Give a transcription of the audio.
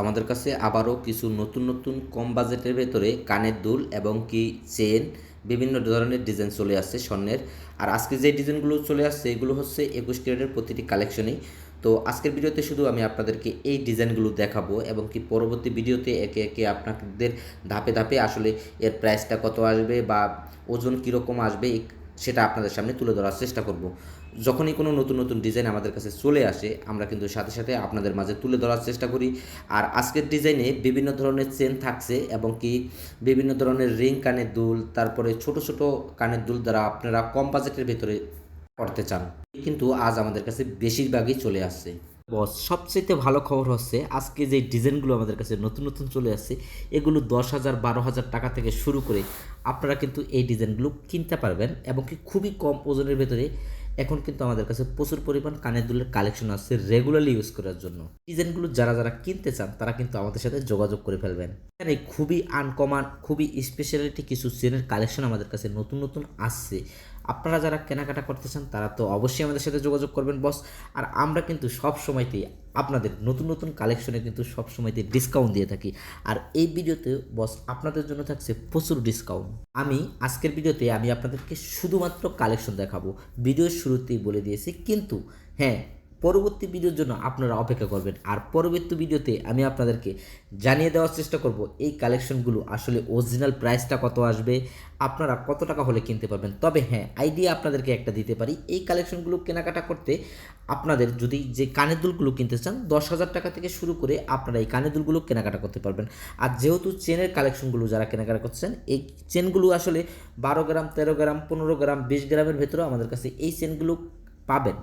আমাদের কাছে আবারও কিছু নতুন নতুন কম বাজেটের ভেতরে কানের দুল এবং কি চেন, বিভিন্ন ধরনের ডিজাইন চলে আসছে স্বর্ণের। আর আজকে যে ডিজাইনগুলো চলে আসছে, এগুলো হচ্ছে একুশ ক্যারেটের প্রতিটি কালেকশনই। তো আজকের ভিডিওতে শুধু আমি আপনাদেরকে এই ডিজাইনগুলো দেখাবো এবং কি পরবর্তী ভিডিওতে একে একে আপনাদের ধাপে ধাপে আসলে এর প্রাইসটা কত আসবে বা ওজন কীরকম আসবে সেটা আপনাদের সামনে তুলে ধরার চেষ্টা করব। যখনই কোনো নতুন নতুন ডিজাইন আমাদের কাছে চলে আসে, আমরা কিন্তু সাথে সাথে আপনাদের মাঝে তুলে ধরার চেষ্টা করি। আর আজকের ডিজাইনে বিভিন্ন ধরনের চেন থাকছে এবং কি বিভিন্ন ধরনের রিং কানের দুল, তারপরে ছোট ছোট কানের দুল দ্বারা আপনারা কম বাজেটের ভেতরে করতে চান। কিন্তু আজ আমাদের কাছে বেশিরভাগই চলে আসছে। বস সবচেয়ে ভালো খবর হচ্ছে আজকে যে ডিজাইনগুলো আমাদের কাছে নতুন নতুন চলে আসছে, এগুলো দশ হাজার, বারো হাজার টাকা থেকে শুরু করে আপনারা কিন্তু এই ডিজাইনগুলো কিনতে পারবেন এবং কি খুবই কম ওজনের ভেতরে এখন কিন্তু আমাদের কাছে প্রচুর পরিমাণ কানের দুলের কালেকশন আসছে রেগুলারলি ইউজ করার জন্য। ডিজাইনগুলো যারা যারা কিনতে চান, তারা কিন্তু আমাদের সাথে যোগাযোগ করে ফেলবেন। এখানে খুবই আনকমন খুবই স্পেশালিটি কিছু চেনের কালেকশন আমাদের কাছে নতুন নতুন আসছে। আপনারা যারা কেনাকাটা করতে চান, তারা তো অবশ্যই আমাদের সাথে যোগাযোগ করবেন বস আর আমরা কিন্তু সব সময়তেই আপনাদের নতুন নতুন কালেকশনে কিন্তু সব সময়তে ডিসকাউন্ট দিয়ে থাকি। আর এই ভিডিওতে বস আপনাদের জন্য থাকছে প্রচুর ডিসকাউন্ট আমি আজকের ভিডিওতে আমি আপনাদেরকে শুধুমাত্র কালেকশন দেখাবো। ভিডিওর শুরুতেই বলে দিয়েছি, কিন্তু হ্যাঁ পরবর্তী ভিডিওর জন্য আপনারা অপেক্ষা করবেন। আর পরবর্তী ভিডিওতে আমি আপনাদেরকে জানিয়ে দেওয়ার চেষ্টা করব, এই কালেকশনগুলো আসলে অরিজিনাল প্রাইসটা কত আসবে, আপনারা কত টাকা হলে কিনতে পারবেন। তবে হ্যাঁ আইডিয়া আপনাদেরকে একটা দিতে পারি, এই কালেকশনগুলো কেনাকাটা করতে আপনাদের যদি যে কানের দুলগুলো কিনতে চান, দশ হাজার টাকা থেকে শুরু করে আপনারা এই কানের দুলগুলো কেনাকাটা করতে পারবেন। আর যেহেতু চেনের কালেকশনগুলো যারা কেনাকাটা করছেন, এই চেনগুলো আসলে বারো গ্রাম, তেরো গ্রাম, পনেরো গ্রাম, বিশ গ্রামের ভেতরেও আমাদের কাছে এই চেনগুলো পাবেন।